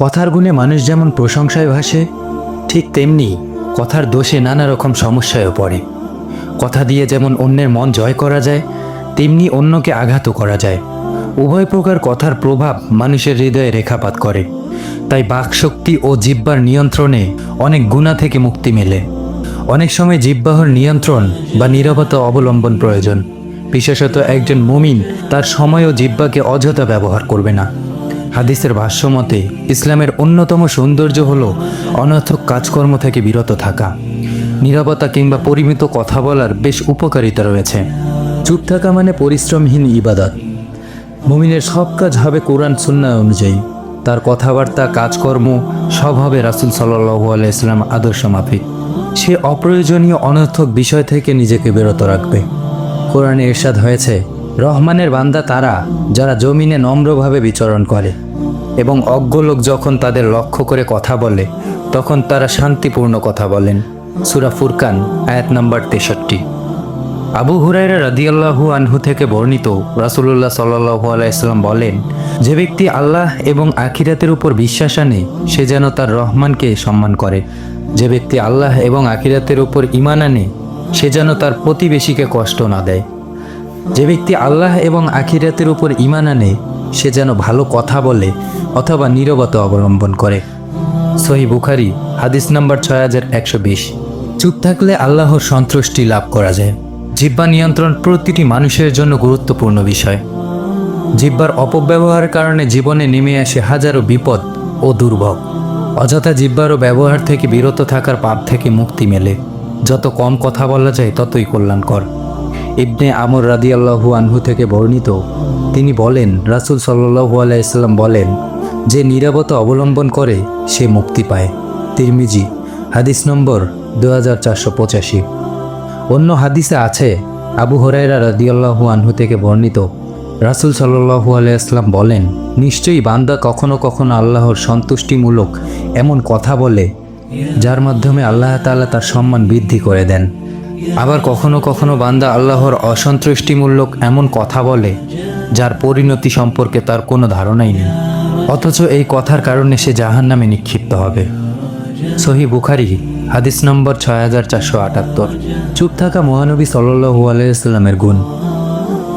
কথার গুণে মানুষ যেমন প্রশংসায় ভাসে ঠিক তেমনি কথার দোষে নানা রকম সমস্যায়ও পড়ে। কথা দিয়ে যেমন অন্যের মন জয় করা যায়, তেমনি অন্যকে আঘাতও করা যায়। উভয় প্রকার কথার প্রভাব মানুষের হৃদয়ে রেখাপাত করে। তাই বাকশক্তি ও জিব্বার নিয়ন্ত্রণে অনেক গুণা থেকে মুক্তি মেলে। অনেক সময় জিব্বাহর নিয়ন্ত্রণ বা নীরবতা অবলম্বন প্রয়োজন। বিশেষত একজন মুমিন তার সময় ও জিব্বাকে অযথা ব্যবহার করবে না। হাদিসের ভাষ্যমতে ইসলামের অন্যতম সৌন্দর্য হল অনর্থক কাজকর্ম থেকে বিরত থাকা। নীরবতা কিংবা পরিমিত কথা বলার বেশ উপকারিতা রয়েছে। চুপ থাকা মানে পরিশ্রমহীন ইবাদত। মুমিনের সব কাজ হবে কোরআন সুন্না অনুযায়ী। তার কথাবার্তা, কাজকর্ম সব হবে রাসুল সাল্লাহ আলাইসলাম আদর্শ মাফিক। সে অপ্রয়োজনীয় অনর্থক বিষয় থেকে নিজেকে বিরত রাখবে। কোরআনে এরশাদ হয়েছে রহমানের বান্দা তারা, যারা জমিনে নম্রভাবে বিচরণ করে এবং অজ্ঞ লোক যখন তাদের লক্ষ্য করে কথা বলে, তখন তারা শান্তিপূর্ণ কথা বলেন। সুরা ফুরকান, আয়াত নম্বর তেষট্টি। আবু হুরাইরা রাদিয়াল্লাহু আনহু থেকে বর্ণিত রাসূলুল্লাহ সাল্লাল্লাহু আলাইহি বলেন, যে ব্যক্তি আল্লাহ এবং আখিরাতের উপর বিশ্বাস আনে, সে যেন তার রহমানকে সম্মান করে। যে ব্যক্তি আল্লাহ এবং আখিরাতের উপর ইমান আনে, সে যেন তার প্রতিবেশীকে কষ্ট না দেয়। যে ব্যক্তি আল্লাহ এবং আখিরাতের উপর ঈমান আনে, সে যেন ভালো কথা বলে অথবা নীরবতা অবলম্বন করে। সহি বুখারি, হাদিস নাম্বার ছয় হাজার একশো বিশ। চুপ থাকলে আল্লাহর সন্তুষ্টি লাভ করা যায়। জিব্বা নিয়ন্ত্রণ প্রতিটি মানুষের জন্য গুরুত্বপূর্ণ বিষয়। জিব্বার অপব্যবহারের কারণে জীবনে নেমে আসে হাজারো বিপদ ও দুর্ভোগ। অযথা জিব্বার ও ব্যবহার থেকে বিরত থাকার পাপ থেকে মুক্তি মেলে। যত কম কথা বলা যায়, ততই কল্যাণকর। ইবনে আমর রাদিয়াল্লাহু আনহু থেকে বর্ণিত। তিনি বলেন, রাসূল সাল্লাল্লাহু আলাইসাল্লাম বলেন, যে নিরাপত্তা অবলম্বন করে, সে মুক্তি পায়। তিরমিজি, হাদিস নম্বর দু হাজার চারশো পঁচাশি। অন্য হাদিসে আছে, আবু হরাইরা রাদিয়াল্লাহু আনহু থেকে বর্ণিত, রাসূল সাল্লাল্লাহু আলাইসাল্লাম বলেন, নিশ্চয়ই বান্দা কখনো কখনো আল্লাহর সন্তুষ্টিমূলক এমন কথা বলে, যার মাধ্যমে আল্লাহ তাআলা তার সম্মান বৃদ্ধি করে দেন। আবার কখনো কখনো বান্দা আল্লাহর অসন্তুষ্টিমূলক এমন কথা বলে, যার পরিণতি সম্পর্কে তার কোনো ধারণাই নেই। অথচ এই কথার কারণে সে জাহান নামে নিক্ষিপ্ত হবে। সহি বুখারি, হাদিস নম্বর ছয় হাজার চারশো আটাত্তর। চুপ থাকা মহানবী সাল্লু আলাইস্লামের গুণ।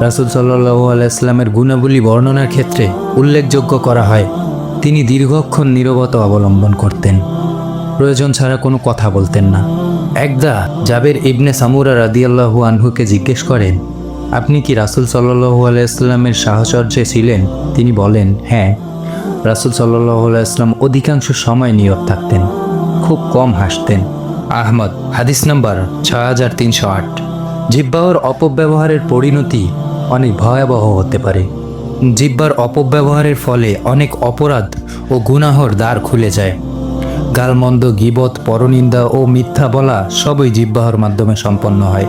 রাসুল সাল্লু আলাইস্লামের গুণাবলী বর্ণনার ক্ষেত্রে উল্লেখযোগ্য করা হয়, তিনি দীর্ঘক্ষণ নীরবতা অবলম্বন করতেন। প্রয়োজন ছাড়া কোনো কথা বলতেন না। একদা জাবের ইবনে সামুরা রাদিয়াল্লাহু আনহুকে জিজ্ঞেস করেন, আপনি কি রাসুল সাল্লু আলাইস্লামের সাহচর্যে ছিলেন? তিনি বলেন হ্যাঁ রাসুল সাল্লাহ আলাইসলাম অধিকাংশ সময় নীরব থাকতেন, খুব কম হাসতেন। আহমদ, হাদিস নাম্বার ছয় হাজার তিনশো আট। জিব্বাহর অপব্যবহারের পরিণতি অনেক ভয়াবহ হতে পারে। জিব্বার অপব্যবহারের ফলে অনেক অপরাধ ও গুনাহর দ্বার খুলে যায়। গালমন্দ, গিবত, পরনিন্দা ও মিথ্যা বলা সবই জিব্বাহর মাধ্যমে সম্পন্ন হয়।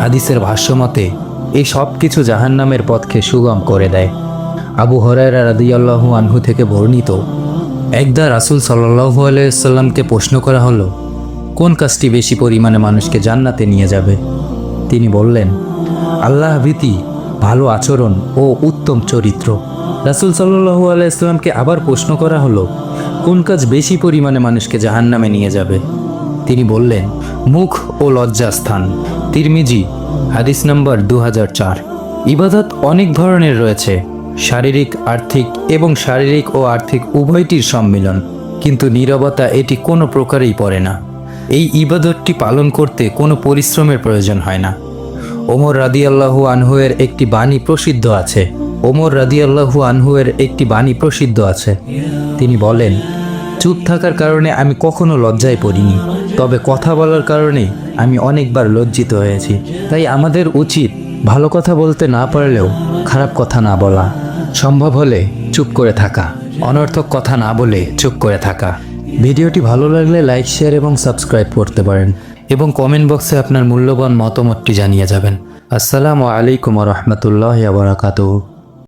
হাদিসের ভাষ্যমতে, এই সব কিছু জাহান্নামের পথকে সুগম করে দেয়। আবু হরাইরা রাদিয়াল্লাহু আনহু থেকে বর্ণিত, একদা রাসুল সাল্লাহু আলাইসাল্লামকে প্রশ্ন করা হলো, কোন কাজটি বেশি পরিমাণে মানুষকে জান্নাতে নিয়ে যাবে? তিনি বললেন, আল্লাহ ভীতি, ভালো আচরণ ও উত্তম চরিত্র। রাসুল সাল্লাহু আলাইসাল্লামকে আবার প্রশ্ন করা হলো কোন কাজ বেশি পরিমাণে মানুষকে জাহান্নামে নিয়ে যাবে? তিনি বললেন, মুখ ও লজ্জাস্থান। তিরমিজি, হাদিস নম্বর দু হাজার চার। ইবাদত অনেক ধরনের রয়েছে, শারীরিক, আর্থিক এবং শারীরিক ও আর্থিক উভয়টির সম্মিলন, কিন্তু নীরবতা এটি কোনো প্রকারেই পড়ে না। এই ইবাদতটি পালন করতে কোনো পরিশ্রমের প্রয়োজন হয় না। ওমর রাদিয়াল্লাহু আনহুয়ের একটি বাণী প্রসিদ্ধ আছে ওমর রাদিয়াল্লাহু আনহুয়ের একটি বাণী প্রসিদ্ধ আছে। তিনি বলেন, চুপ থাকার কারণে আমি কখনো লজ্জায় পড়িনি, তবে কথা বলার কারণে আমি অনেকবার লজ্জিত হয়েছি। তাই আমাদের উচিত ভালো কথা বলতে না পারলেও খারাপ কথা না বলা। সম্ভব হলে চুপ করে থাকা, অনর্থক কথা না বলে চুপ করে থাকা। ভিডিওটি ভালো লাগলে লাইক, শেয়ার এবং সাবস্ক্রাইব করতে পারেন এবং কমেন্ট বক্সে আপনার মূল্যবান মতামতটি জানিয়ে যাবেন। আসসালামু আলাইকুম রহমতুল্লাহ বারাকাতুহ।